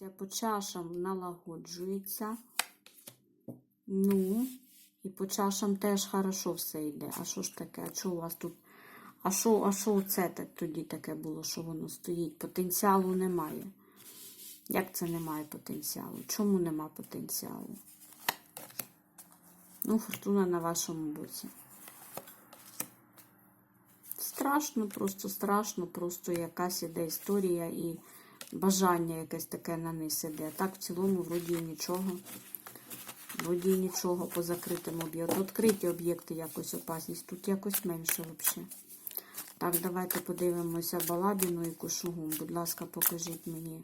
Це по чашам налагоджується. Ну, і по чашам теж хорошо все йде. А що ж таке? А що у вас тут? А що, а що це тоді таке було, що воно стоїть? Потенціалу немає. Як це немає потенціалу? Чому нема потенціалу? Ну, фортуна на вашому боці. Страшно, просто страшно, просто якась іде історія і бажання якесь таке на низ іде. Так в цілому, вроді нічого. Вроді нічого по закритим об'єктам. Відкриті об'єкти якось опасність. Тут якось менше взагалі. Так, давайте подивимося Балабіну і Кушугум. Будь ласка, покажіть мені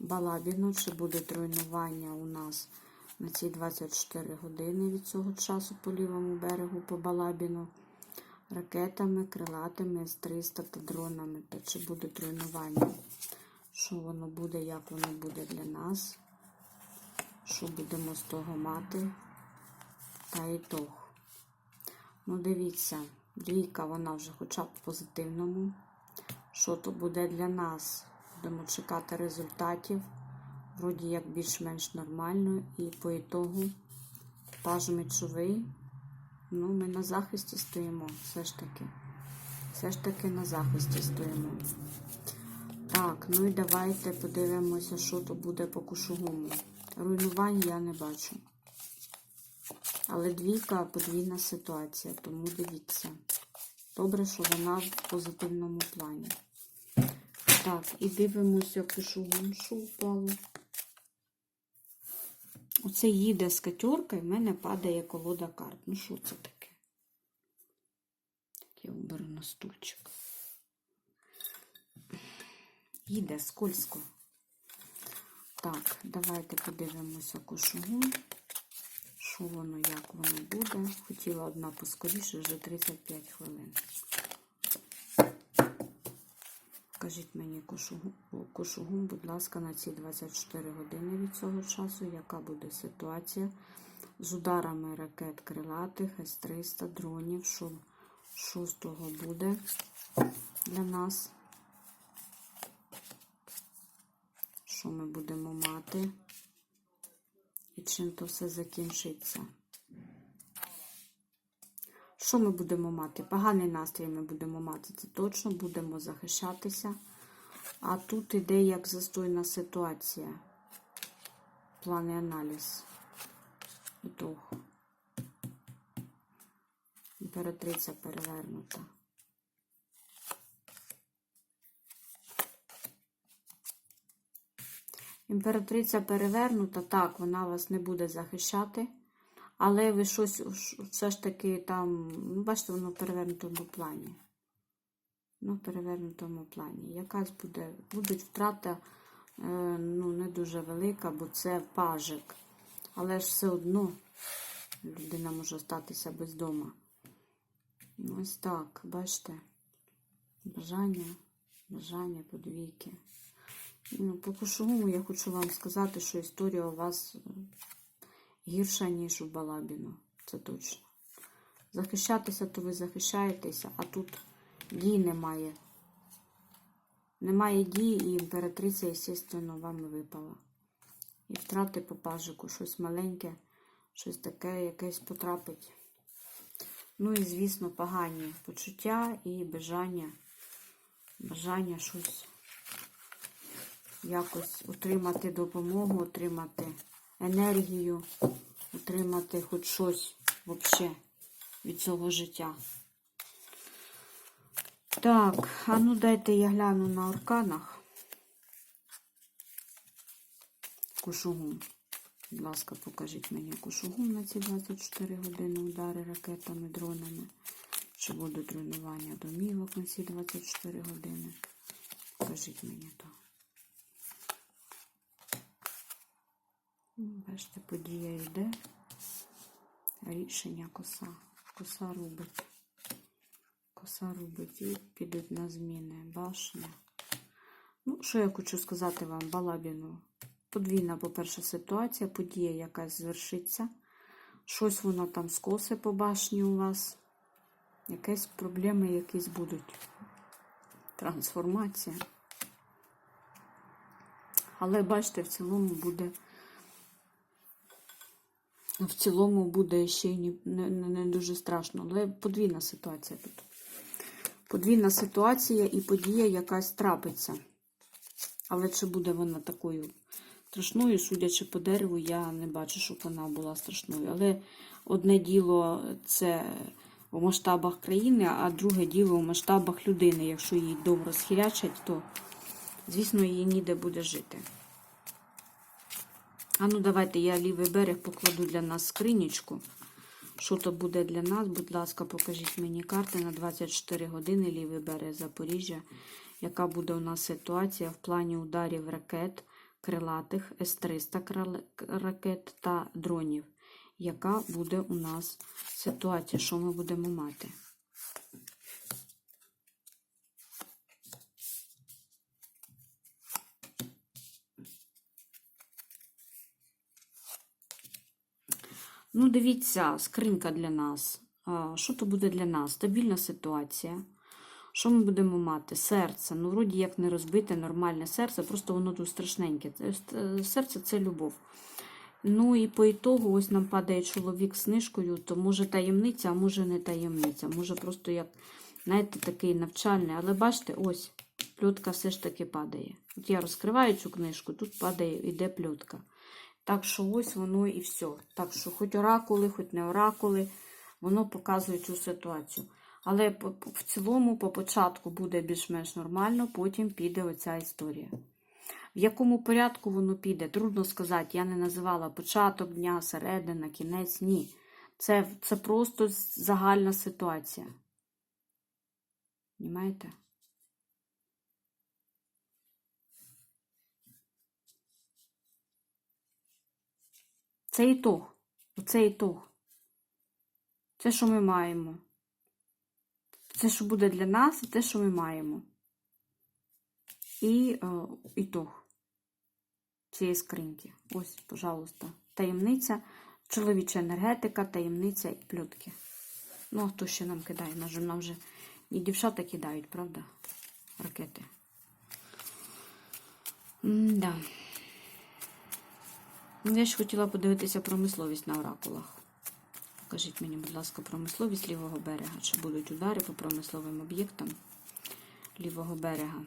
Балабіну, чи буде руйнування у нас на ці 24 години від цього часу по лівому берегу по Балабіну. Ракетами, крилатими, С-300 та дронами. Та чи буде руйнування? Що воно буде, як воно буде для нас? Що будемо з того мати? Та ітог. Ну, дивіться, двійка, вона вже хоча б в позитивному. Що то буде для нас? Будемо чекати результатів. Вроді як більш-менш нормально. І по ітогу паж мечовий. Ну, ми на захисті стоїмо, все ж таки. Все ж таки на захисті стоїмо. Так, ну і давайте подивимося, що то буде по кушугуму. Руйнувань я не бачу. Але двійка подвійна ситуація, тому дивіться. Добре, що вона в позитивному плані. Так, і дивимося кушугум, що впало. Оце їде з катьорка і в мене падає колода карт. Ну, що це таке? Так, я оберу на стульчик. Їде скользко. Так, давайте подивимося кошугу. Що воно, як воно буде. Хотіла одна поскоріше, вже 35 хвилин. Кажіть мені кошугу, кошугум, будь ласка, на ці 24 години від цього часу, яка буде ситуація з ударами ракет крилатих, С-300, дронів, що, що з того буде для нас? Що ми будемо мати? І чим то все закінчиться? Що ми будемо мати? Поганий настрій ми будемо мати. Це точно будемо захищатися. А тут іде як застойна ситуація. Плани аналіз. Імператриця перевернута. Імператриця перевернута, так, вона вас не буде захищати. Але ви щось все ж таки там, ну, бачите, воно в перевернутому плані. Ну, в перевернутому плані. Якась буде, будуть втрата е, ну, не дуже велика, бо це пажик. Але ж все одно людина може статися без дома. Ось так, бачите? Бажання, бажання подвійки. Ну, по кошовому я хочу вам сказати, що історія у вас гірша, ніж у Балабіну. Це точно. Захищатися, то ви захищаєтеся, а тут дій немає. Немає дії, і імператриця, звісно, вам випала. І втрати по пажику, щось маленьке, щось таке, якесь потрапить. Ну і, звісно, погані почуття і бажання, бажання щось якось отримати допомогу, отримати енергію, отримати хоч щось взагалі від цього життя. Так, а ну дайте я гляну на арканах. Кушугум. Будь ласка, покажіть мені кушугум на ці 24 години удари ракетами, дронами. Чи будуть руйнування домівок на ці 24 години? Покажіть мені то. Бачите, подія йде. Рішення коса. Коса робить. Коса робить і підуть на зміни. Башня. Ну, що я хочу сказати вам, Балабіну? Подвійна, по-перше, ситуація, подія якась звершиться. Щось воно там скосе по башні у вас. Якісь проблеми якісь будуть. Трансформація. Але бачите, в цілому буде. В цілому буде ще й не, не, не дуже страшно. Але подвійна ситуація тут. Подвійна ситуація і подія якась трапиться. Але чи буде вона такою страшною, судячи по дереву, я не бачу, щоб вона була страшною. Але одне діло це у масштабах країни, а друге діло у масштабах людини. Якщо її добре схилячать, то, звісно, їй ніде буде жити. А ну, давайте я лівий берег покладу для нас скринічку. Що то буде для нас? Будь ласка, покажіть мені карти на 24 години лівий берег Запоріжжя. Яка буде у нас ситуація в плані ударів ракет, крилатих, С-300 ракет та дронів? Яка буде у нас ситуація? Що ми будемо мати? Ну, дивіться, скринька для нас. Що то буде для нас? Стабільна ситуація. Що ми будемо мати? Серце. Ну, вроді як не розбите, нормальне серце, просто воно тут страшненьке. Серце це любов. Ну і по ітогу, ось нам падає чоловік з книжкою, то може таємниця, а може не таємниця. Може просто як, знаєте, такий навчальний. Але бачите, ось пльотка все ж таки падає. От я розкриваю цю книжку, тут падає, іде пльотка. Так що ось воно і все. Так що хоч оракули, хоч не оракули, воно показує цю ситуацію. Але в цілому, по початку буде більш-менш нормально, потім піде оця історія. В якому порядку воно піде, трудно сказати. Я не називала початок дня, середина, кінець. Ні. Це, це просто загальна ситуація. Понімаєте? Це ітог. Оце ітог. Це, що ми маємо. Це, що буде для нас, і те, що ми маємо. І е, ітог цієї скриньки. Ось, пожалуйста, таємниця, чоловіча енергетика, таємниця і плютки. Ну, а хто ще нам кидає? Нам же, нам же і дівчата кидають, правда? Ракети. М-да. Ну, Я ж хотіла подивитися промисловість на оракулах. Покажіть мені, будь ласка, промисловість лівого берега. Чи будуть удари по промисловим об'єктам лівого берега?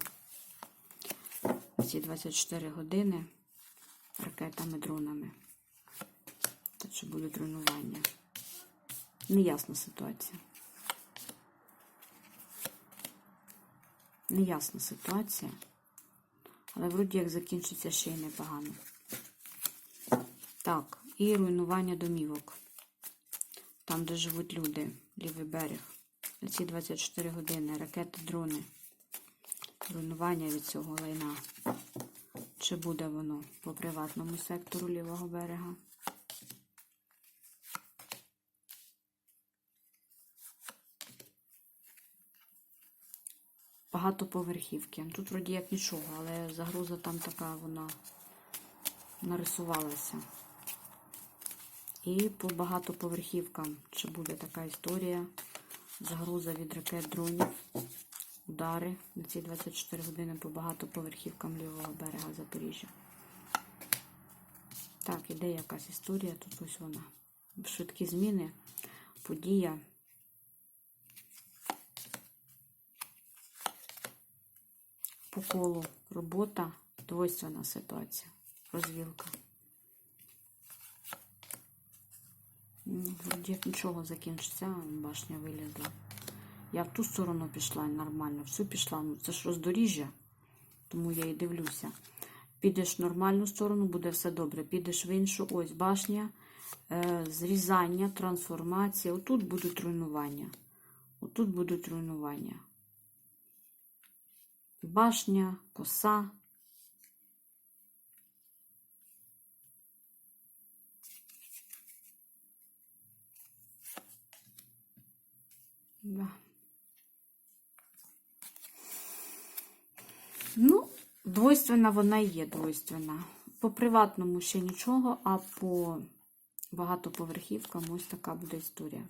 Ці 24 години ракетами, дронами. Та чи будуть руйнування? Неясна ситуація. Неясна ситуація. Але вроді як закінчиться ще й непогано. Так, і руйнування домівок. Там, де живуть люди, лівий берег. Ці 24 години ракети, дрони. Руйнування від цього лайна. Чи буде воно по приватному сектору лівого берега? Багатоповерхівки. Тут вроді як нічого, але загроза там така, вона нарисувалася. І по багатоповерхівкам, чи буде така історія, загроза від ракет дронів, удари на ці 24 години по багатоповерхівкам лівого берега Запоріжжя. Так, іде якась історія, тут ось вона. Швидкі зміни, подія. По колу робота, двойственна ситуація, розвілка. Ну, Вроді як нічого закінчиться, башня вилізла. Я в ту сторону пішла нормально, всю пішла. Ну це ж роздоріжжя, тому я і дивлюся. Підеш в нормальну сторону, буде все добре. Підеш в іншу, ось башня, е, зрізання, трансформація. Отут будуть руйнування. Отут будуть руйнування. Башня, коса. Да. Ну, двойственна вона і є двойственна. По приватному ще нічого, а по багатоповерхівкам ось така буде історія.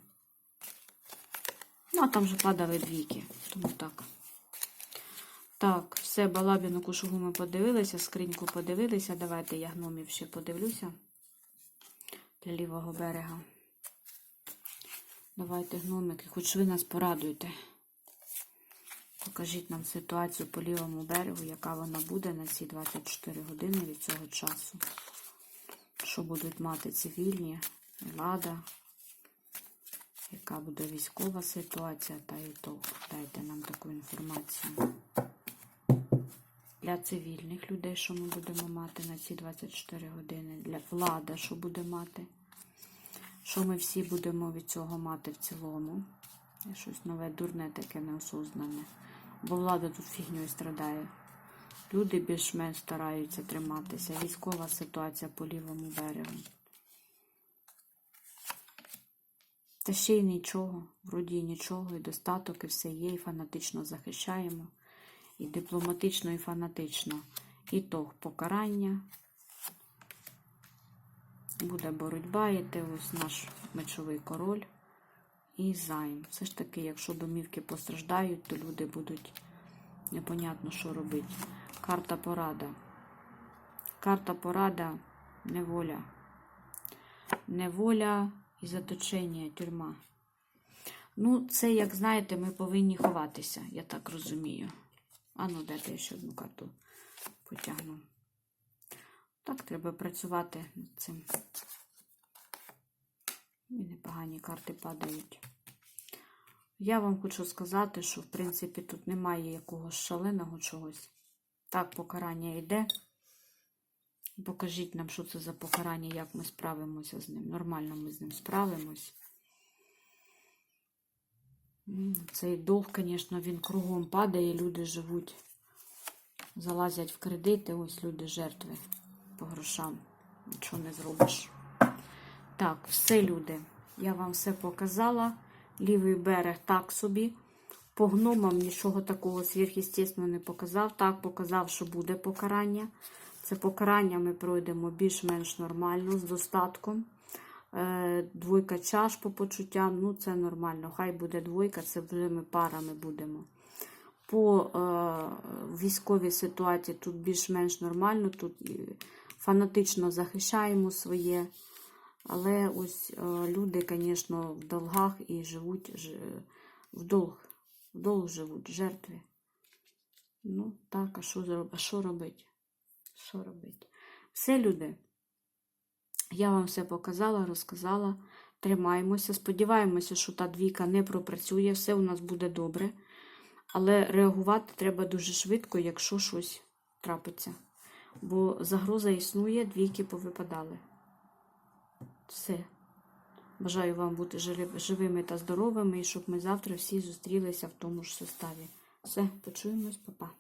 Ну, а там вже падали двійки, тому так. Так, все, балабіну кушугу ми подивилися, скриньку подивилися. Давайте я гномів ще подивлюся для лівого берега. Давайте гномики, хоч ви нас порадуйте. Покажіть нам ситуацію по лівому берегу, яка вона буде на ці 24 години від цього часу. Що будуть мати цивільні, влада, яка буде військова ситуація та і то. Дайте нам таку інформацію. Для цивільних людей, що ми будемо мати на ці 24 години, для влади, що буде мати. Що ми всі будемо від цього мати в цілому. Я щось нове, дурне, таке неосознане. Бо влада тут фігньою страдає. Люди більш-менш стараються триматися. Військова ситуація по лівому берегу. Та ще й нічого, вроді нічого, і достаток, і все є, і фанатично захищаємо, і дипломатично, і фанатично. Ітог покарання. Буде боротьба йти, ось наш мечовий король і займ. Все ж таки, якщо домівки постраждають, то люди будуть непонятно, що робити. Карта порада. Карта порада неволя. Неволя і заточення, тюрма. Ну, це, як знаєте, ми повинні ховатися, я так розумію. А ну, дайте я ще одну карту потягну. Так, треба працювати над цим. І непогані карти падають. Я вам хочу сказати, що, в принципі, тут немає якогось шаленого чогось. Так, покарання йде. Покажіть нам, що це за покарання, як ми справимося з ним. Нормально ми з ним справимось. Цей долг, звісно, він кругом падає, люди живуть, залазять в кредити, ось люди жертви по грошам. Нічого не зробиш. Так, все, люди. Я вам все показала. Лівий берег так собі. По гномам нічого такого сверхъестественного не показав. Так, показав, що буде покарання. Це покарання ми пройдемо більш-менш нормально, з достатком. Е, Двойка чаш по почуттям, ну це нормально. Хай буде двойка, це вже ми парами будемо. По е, військовій ситуації тут більш-менш нормально, тут і фанатично захищаємо своє. Але ось е, люди, звісно, в долгах і живуть ж- в долг. В долг живуть, жертви. Ну, так, а що, зроб... а що робити? Що робити? Все, люди. Я вам все показала, розказала. Тримаємося. Сподіваємося, що та двійка не пропрацює, все у нас буде добре. Але реагувати треба дуже швидко, якщо щось трапиться. Бо загроза існує, двійки повипадали. Все. Бажаю вам бути живими та здоровими, і щоб ми завтра всі зустрілися в тому ж составі. Все, почуємось, па-па.